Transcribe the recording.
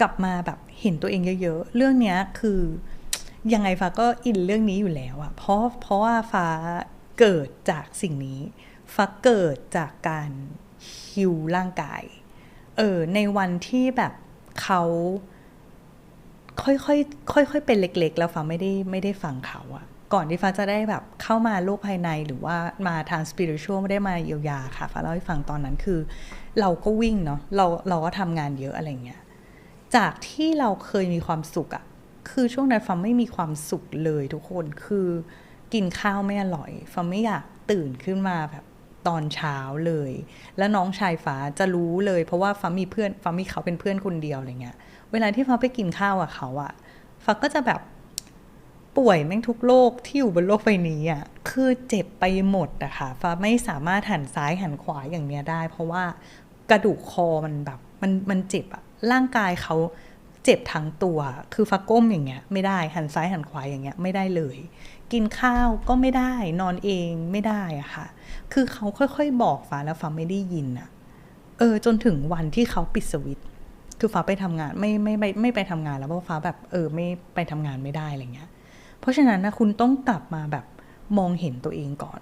กลับมาแบบเห็นตัวเองเยอะๆ เรื่องเนี้ยคือยังไงฟ้าก็อินเรื่องนี้อยู่แล้วอะเพราะเพราะว่าฟ้าเกิดจากสิ่งนี้ฟ้าเกิดจากการฮิวร่างกาย เออในวันที่แบบเขาค่อยๆค่อยๆเป็นเล็ก ๆ แล้วฟ้าไม่ได้ไม่ได้ฟังเขาอะก่อนที่ฟ้าจะได้แบบเข้ามาโลกภายในหรือว่ามาทางสปิริตชัวไม่ได้มาเยียวยาค่ะฟ้าเล่าให้ฟังตอนนั้นคือ เราก็วิ่งเนาะเราเราก็ทำงานเยอะอะไรเงี้ย จากที่เราเคยมีความสุขอะคือช่วงนั้นฟ้าไม่มีความสุขเลยทุกคนคือกินข้าวไม่อร่อยฟ้าไม่อยากตื่นขึ้นมาแบบตอนเช้าเลย แล้วน้องชายฟ้าจะรู้เลย เพราะว่าฟ้ามีเพื่อนฟ้ามีเขาเป็นเพื่อนคนเดียวอะไรเงี้ย เวลาที่ฟ้าไปกินข้าวกับเขาอะฟ้าก็จะแบบป่วยแม่งทุกโรคที่อยู่บนโลกใบนี้อะคือเจ็บไปหมดอะค่ะฟ้าไม่สามารถหันซ้ายหันขวาอย่างเนี้ยได้ เพราะว่ากระดูกคอมันแบบมันมันเจ็บอะ ร่างกายเขาเจ็บทั้งตัว คือฟ้าก้มอย่างเงี้ยไม่ได้หันซ้ายหันขวาอย่างเงี้ยไม่ได้เลย กินข้าวก็ไม่ได้นอนเองไม่ได้อะค่ะ คือเขาค่อยๆ บอกฟ้าแล้วฟ้าไม่ได้ยินอะเออจนถึงวันที่เขาปิดสวิตคือฟ้าไปทำงานไม่ไม่ไม่ไม่ไปทำงานแล้วเพราะฟ้าแบบเออไม่ไปทำงานไม่ได้อะไรเงี้ย เพราะฉะนั้นนะคุณต้องกลับมาแบบมองเห็นตัวเองก่อน